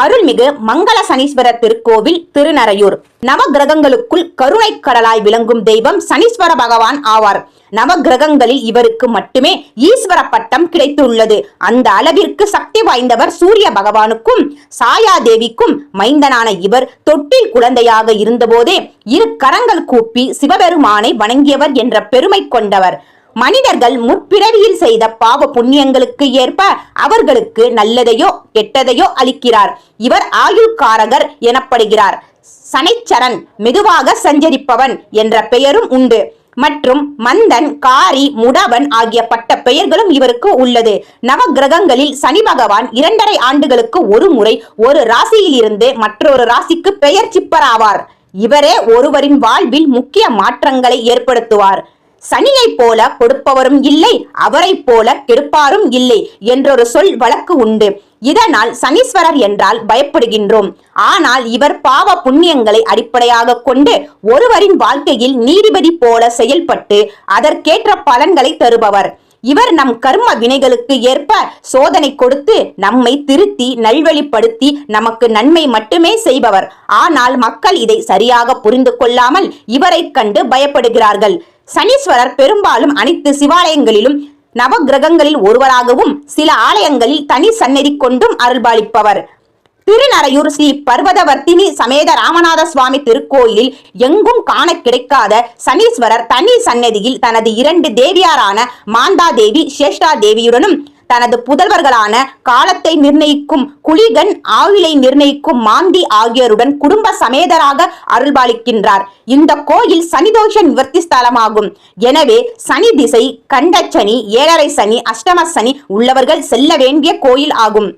அருள்மிகு மங்கள சனீஸ்வரர் திருக்கோவில் திருநரையூர் நவகிரகங்களுக்குள் கருணை கடலாய் விளங்கும் தெய்வம் சனீஸ்வர பகவான் ஆவார். நவகிரகங்களில் இவருக்கு மட்டுமே ஈஸ்வர பட்டம் கிடைத்துள்ளது. அந்த அளவிற்கு சக்தி வாய்ந்தவர் சூரிய பகவானுக்கும் சாயாதேவிக்கும் மைந்தனான இவர் தொட்டில் குழந்தையாக இருந்தபோதே இரு கரங்கள் கூப்பி சிவபெருமானை வணங்கியவர் என்ற பெருமை கொண்டவர். மனிதர்கள் முற்பிறவியில் செய்த பாவ புண்ணியங்களுக்கு ஏற்ப அவர்களுக்கு நல்லதையோ கெட்டதையோ அளிக்கிறார். இவர் ஆயுள்காரகர் எனப்படுகிறார். சனைச்சரன் மெதுவாக சஞ்சரிப்பவன் என்ற பெயரும் உண்டு. மற்றும் மந்தன் காரி முடவன் ஆகிய பட்ட பெயர்களும் இவருக்கு உள்ளது. நவகிரகங்களில் சனி பகவான் இரண்டரை ஆண்டுகளுக்கு ஒரு முறை ஒரு ராசியில் இருந்து மற்றொரு ராசிக்கு பெயர் சிப்பராவார் இவரே ஒருவரின் வாழ்வில் முக்கிய மாற்றங்களை ஏற்படுத்துவார். சனியைப் போல கொடுப்பவரும் இல்லை அவரைப் போல கெடுப்பாரும் இல்லை என்றொரு சொல் வழக்கு உண்டு. இதனால் சனீஸ்வரர் என்றால் பயப்படுகின்றோம். ஆனால் இவர் பாவ புண்ணியங்களை அடிப்படையாக கொண்டு ஒருவரின் வாழ்க்கையில் நீதிபதி போல செயல்பட்டு அதற்கேற்ற பலன்களை தருபவர். இவர் நம் கர்ம வினைகளுக்கு ஏற்ப சோதனை கொடுத்து நம்மை திருத்தி நல்வழிப்படுத்தி நமக்கு நன்மை மட்டுமே செய்பவர். ஆனால் மக்கள் இதை சரியாக புரிந்து கொள்ளாமல் இவரைக் கண்டு பயப்படுகிறார்கள். சனீஸ்வரர் பெரும்பாலும் அனைத்து சிவாலயங்களிலும் நவகிரகங்களில் ஒருவராகவும் சில ஆலயங்களில் தனி சன்னதி கொண்டும் அருள்பாலிப்பவர். திருநரையூர் ஸ்ரீ பர்வதவர்த்தினி சமேத ராமநாத சுவாமி திருக்கோயிலில் எங்கும் காண கிடைக்காத சனீஸ்வரர் தனி சன்னதியில் தனது இரண்டு தேவியாரான மாந்தா தேவி சேஷ்டா தேவியுடனும் தனது புதல்வர்களான காலத்தை நிர்ணயிக்கும் குளிகன் ஆயுளை நிர்ணயிக்கும் மாந்தி ஆகியோருடன் குடும்ப சமேதராக அருள்பாலிக்கின்றார். இந்த கோயில் சனிதோஷ நிவர்த்தி ஸ்தலமாகும். எனவே சனி திசை கண்டச்சனி ஏழரை சனி அஷ்டம சனி உள்ளவர்கள் செல்ல வேண்டிய கோயில் ஆகும்.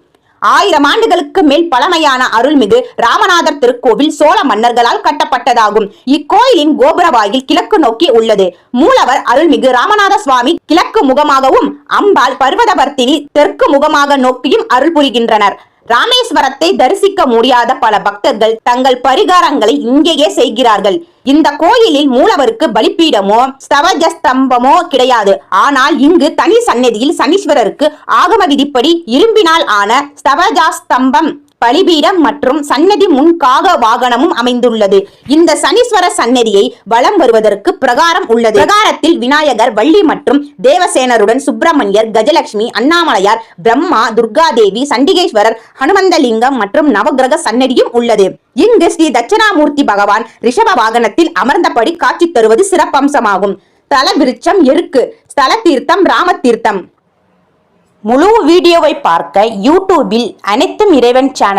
ஆயிரம் ஆண்டுகளுக்கு மேல் பழமையான அருள்மிகு ராமநாதர் திருக்கோவில் சோழ மன்னர்களால் கட்டப்பட்டதாகும். இக்கோயிலின் கோபுர வாயில் கிழக்கு நோக்கி உள்ளது. மூலவர் அருள்மிகு ராமநாத சுவாமி கிழக்கு முகமாகவும் அம்பாள் பர்வதவர்த்தினி தெற்கு முகமாக நோக்கியும் அருள் புரிகின்றனர். ராமேஸ்வரத்தை தரிசிக்க முடியாத பல பக்தர்கள் தங்கள் பரிகாரங்களை இங்கேயே செய்கிறார்கள். இந்த கோயிலில் மூலவருக்கு பலிப்பீடமோ ஸ்தவஜ ஸ்தம்பமோ கிடையாது. ஆனால் இங்கு தனி சன்னதியில் சனீஸ்வரருக்கு ஆகம விதிப்படி இரும்பினால் ஆன ஸ்தவஜாஸ்தம்பம் பலிபீடம் மற்றும் சன்னதி முன் காக வாகனமும் அமைந்துள்ளது. இந்த சனீஸ்வர சன்னதியை வலம் வருவதற்கு பிரகாரம் உள்ளது. பிரகாரத்தில் விநாயகர் வள்ளி மற்றும் தேவசேனருடன் சுப்பிரமணியர் கஜலட்சுமி அண்ணாமலையார் பிரம்மா துர்காதேவி சண்டிகேஸ்வரர் ஹனுமந்தலிங்கம் மற்றும் நவகிரக சன்னதியும் உள்ளது. இங்கு ஸ்ரீ தட்சிணாமூர்த்தி பகவான் ரிஷப வாகனத்தில் அமர்ந்தபடி காட்சி தருவது சிறப்பம்சமாகும். தல விருட்சம் எருக்கு ஸ்தல தீர்த்தம் ராம தீர்த்தம் முழு வீடியோவை பார்க்க யூடியூபில் அனைத்தும் இறைவன் சேனல்